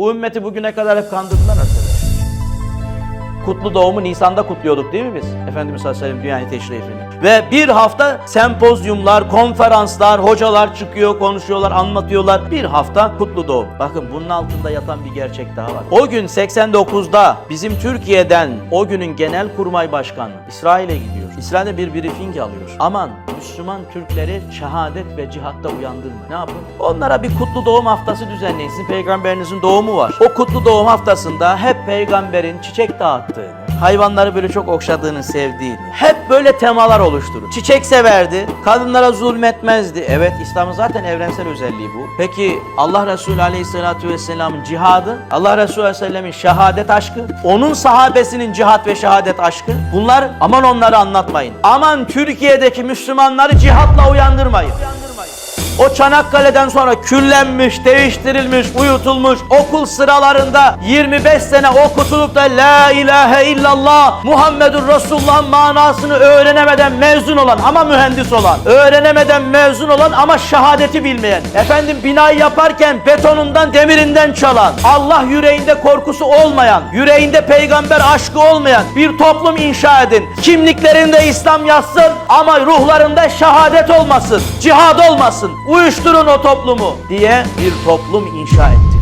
Bu ümmeti bugüne kadar hep kandırdılar arkadaşlar. Kutlu doğumu Nisan'da kutluyorduk değil mi biz? Efendimiz sallallahu aleyhi dünyayı teşrifini. Ve bir hafta sempozyumlar, konferanslar, hocalar çıkıyor, konuşuyorlar, anlatıyorlar. Bir hafta kutlu doğum. Bakın bunun altında yatan bir gerçek daha var. O gün 89'da bizim Türkiye'den o günün genel kurmay başkanı İsrail'e gidiyor. İsrail'de bir briefing alıyor. Aman Müslüman Türkleri şehadet ve cihatta uyandırma. Ne yapın? Onlara bir kutlu doğum haftası düzenleyin. Sizin peygamberinizin doğumu var. O kutlu doğum haftasında hep peygamberin çiçek dağıttığını, hayvanları böyle çok okşadığını, sevdiğini, hep böyle temalar oluşturur. Çiçek severdi, kadınlara zulmetmezdi. Evet, İslam'ın zaten evrensel özelliği bu. Peki Allah Resulü Aleyhisselatü Vesselam'ın cihadı, Allah Resulü Aleyhisselam'ın şehadet aşkı, onun sahabesinin cihat ve şehadet aşkı, bunlar aman onları anlatmayın. Aman Türkiye'deki Müslümanları cihatla uyandırmayın. O Çanakkale'den sonra küllenmiş, değiştirilmiş, uyutulmuş, okul sıralarında 25 sene okutulup da La ilahe illallah Muhammedur Resulullah'ın manasını öğrenemeden mezun olan ama mühendis olan, öğrenemeden mezun olan ama şehadeti bilmeyen, efendim binayı yaparken betonundan demirinden çalan, Allah yüreğinde korkusu olmayan, yüreğinde peygamber aşkı olmayan bir toplum inşa edin. Kimliklerinde İslam yazsın ama ruhlarında şehadet olmasın, cihad olmasın, uyuşturun o toplumu diye bir toplum inşa ettik.